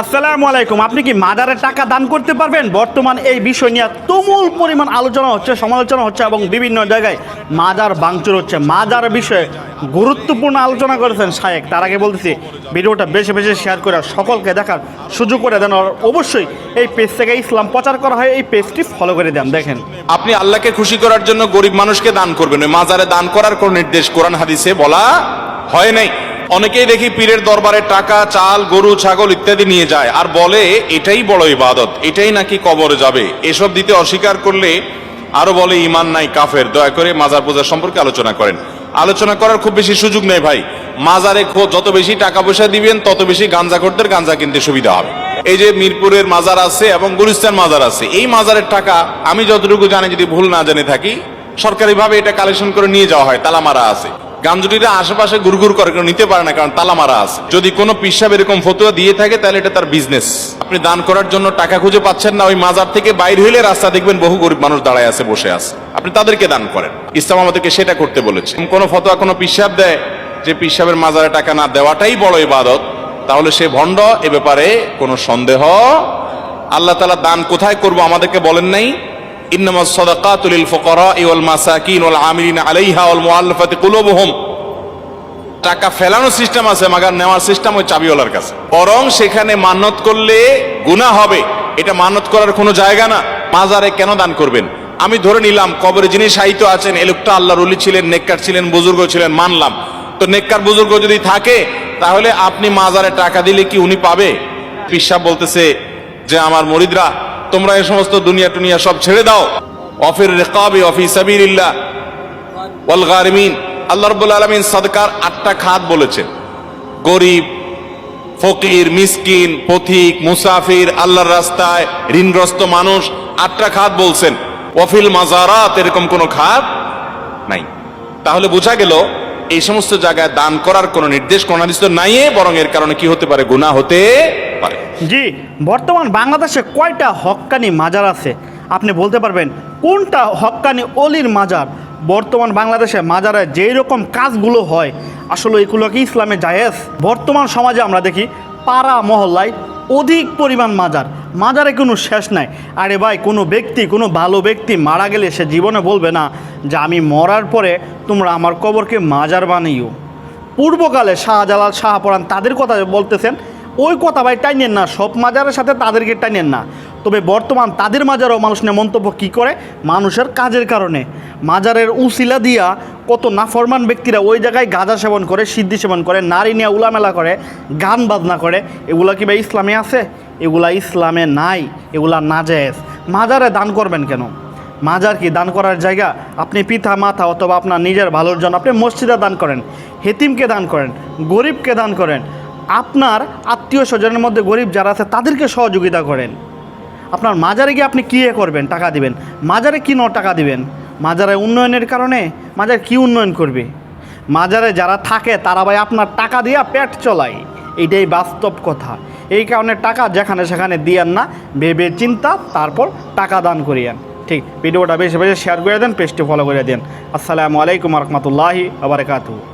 আসসালামু আলাইকুম, আপনি কি মাজারে টাকা দান করতে পারবেন? বর্তমান এই বিষয় নিয়ে তুমুল পরিমাণ আলোচনা হচ্ছে, সমালোচনা হচ্ছে এবং বিভিন্ন জায়গায় মাজার ভাঙচুর হচ্ছে। মাজার বিষয়ে গুরুত্বপূর্ণ আলোচনা করেছেন শায়েক। তার আগে বলতেছি, ভিডিওটা বেশি বেশি শেয়ার করে সকলকে দেখার সুযোগ করে দেন আর অবশ্যই এই পেজ থেকে ইসলাম প্রচার করা হয়, এই পেজটি ফলো করে দেন। দেখেন। আপনি আল্লাহকে খুশি করার জন্য গরিব মানুষকে দান করবেন। ওই মাজারে দান করার কোন নির্দেশ কোরআন হাদিসে বলা হয় নাই। অনেকেই দেখি পীরের দরবারে টাকা, চাল, গরু, ছাগল ইত্যাদি নিয়ে যায় আর বলে, এটাই বড় ইবাদত, এটাই নাকি কবরে যাবে? এসব দিতে অস্বীকার করলে আরও বলে ইমান নাই, কাফের। দয়া করে মাজার পূজা সম্পর্কে আলোচনা করেন। আলোচনা করার খুব বেশি সুযোগ নেই ভাই। মাজারে খো- যত বেশি টাকা পয়সা দিবেন, তত বেশি গাঞ্জা করতে গাঞ্জা কিনতে সুবিধা হবে। এই যে মিরপুরের মাজার আছে এবং গুলিস্তান মাজার আছে, এই মাজারের টাকা আমি যতটুকু জানি, যদি ভুল না জেনে থাকি, সরকারিভাবে এটা কালেকশন করে নিয়ে যাওয়া হয় তালা মারা আছে। গাঞ্জুটিরা আশেপাশে গুরগুর করে কেউ নিতে পারে না, কারণ তালা মারা আছে। যদি কোনো পিসাব এরকম ফতুয়া দিয়ে থাকে, তাহলে এটা তার বিজনেস আপনি দান করার জন্য টাকা খুঁজে পাচ্ছেন না, ওই মাজার থেকে বাইরে হইলে রাস্তা দেখবেন বহু গরিব মানুষ দাঁড়ায় আছে, বসে আছে। আপনি তাদেরকে দান করেন। ইসলাম আমাদেরকে সেটা করতে বলেছে। কোনো ফতোয়া, কোনো পিসাব দেয় যে পিসাবের মাজারে টাকা না দেওয়াটাই বড় ইবাদত, তাহলে সে ভণ্ড, এ ব্যাপারে কোনো সন্দেহ? আল্লাহ তালা দান কোথায় করব আমাদেরকে বলেন নাই? ইন্নামা সাদাকাতুল ফুকারা ওয়াল মাসাকিন ওয়াল আমিলিন আলাইহা ওয়াল মুআল্লাফাতি কুলুবুহুম। টাকা ফেলানোর সিস্টেম আছে, মাগার নেওয়ার সিস্টেম ওই চাবিওয়ালার কাছে। বরং সেখানে মান্নত করলে গুনাহ হবে। এটা মান্নত করার কোনো জায়গা না। মাজারে কেন দান করবেন? আমি ধরে নিলাম, কবরে যিনি সাহিত্য আছেন এ লোকটা আল্লাহর ছিলেন, নেককার ছিলেন, বুজুর্গ ছিলেন, মানলাম। তো নেককার বুজুর্গ যদি থাকে, তাহলে আপনি মাজারে টাকা দিলে কি উনি পাবে? পিসাব বলতেছে যে, আমার মরিদরা তোমরা এই সমস্ত দুনিয়া টুনিয়া সব ছেড়ে দাও। অফির রেকাবি, অফি সাবিরিল্লাহ ওয়াল গারিমিন। আল্লাহ রাব্বুল আলামিন সাদকার আটটা খাত বলেছেন। গরিব, ফকির, মিসকিন, পথিক, মুসাফির, আল্লাহর রাস্তায় ঋণগ্রস্ত মানুষ আটটা খাত বলছেন। ওয়াফিল মাজারাত এরকম কোনো খাত নাই। তাহলে বোঝা গেল, এই সমস্ত জায়গায় দান করার কোনো নির্দেশ, কোন নাই বরং এর কারণে কি হতে পারে? গুনাহ হতে জি, বর্তমান বাংলাদেশে কয়টা হক্কানি মাজার আছে? আপনি বলতে পারবেন, কোনটা হক্কানি অলির মাজার? বর্তমান বাংলাদেশে মাজারে যেই রকম কাজগুলো হয়, আসলে এগুলো কি ইসলামে জায়েজ? বর্তমান সমাজে আমরা দেখি, পাড়া মহল্লায় অধিক পরিমাণ মাজার। মাজারে কোনো শেষ নাই। আরে ভাই, কোনো ব্যক্তি, কোনো ভালো ব্যক্তি মারা গেলে সে জীবনে বলবে না যে আমি মরার পরে তোমরা আমার কবরকে মাজার বানিও। পূর্বকালে শাহজালাল শাহপরান তাদের কথা বলতেছেন ওই কথা ভাই টাইনেন না, সব মাজারের সাথে তাদেরকে টাইনেন না। তবে বর্তমান তাদের মাজারও মানুষ নিয়ে মন্তব্য কী করে? মানুষের কাজের কারণে। মাজারের উসিলা দিয়া কত নাফরমান ব্যক্তিরা ওই জায়গায় গাঁজা সেবন করে, সিদ্ধি সেবন করে, নারী নিয়ে উলামেলা করে, গান বাজনা করে। এগুলা কি ভাই ইসলামে আছে? এগুলা ইসলামে নাই, এগুলা নাজেজ মাজারে দান করবেন কেন? মাজার কি দান করার জায়গা? আপনি পিতা মাথা অথবা আপনার নিজের ভালোর জন্য আপনি মসজিদে দান করেন, হেতিমকে দান করেন, গরিবকে দান করেন। আপনার আত্মীয় স্বজনের মধ্যে গরিব যারা আছে, তাদেরকে সহযোগিতা করেন। আপনার মাজারে গিয়ে আপনি কী করবেন? টাকা দিবেন। মাজারে কী ন টাকা দিবেন? মাজারে উন্নয়নের কারণে মাজার কি উন্নয়ন করবে? মাজারে যারা থাকে, তারা ভাই আপনার টাকা দিয়া পেট চলায়। এইটাই বাস্তব কথা। এই কারণে টাকা যেখানে সেখানে দিয়েন না, ভেবে চিন্তা, তারপর টাকা দান করিয়ান। ঠিক, ভিডিওটা বেশি বেশি শেয়ার করে দেন পেজটি ফলো করে দেন। আসসালামু আলাইকুম রহমতুল্লাহি আবরকাতু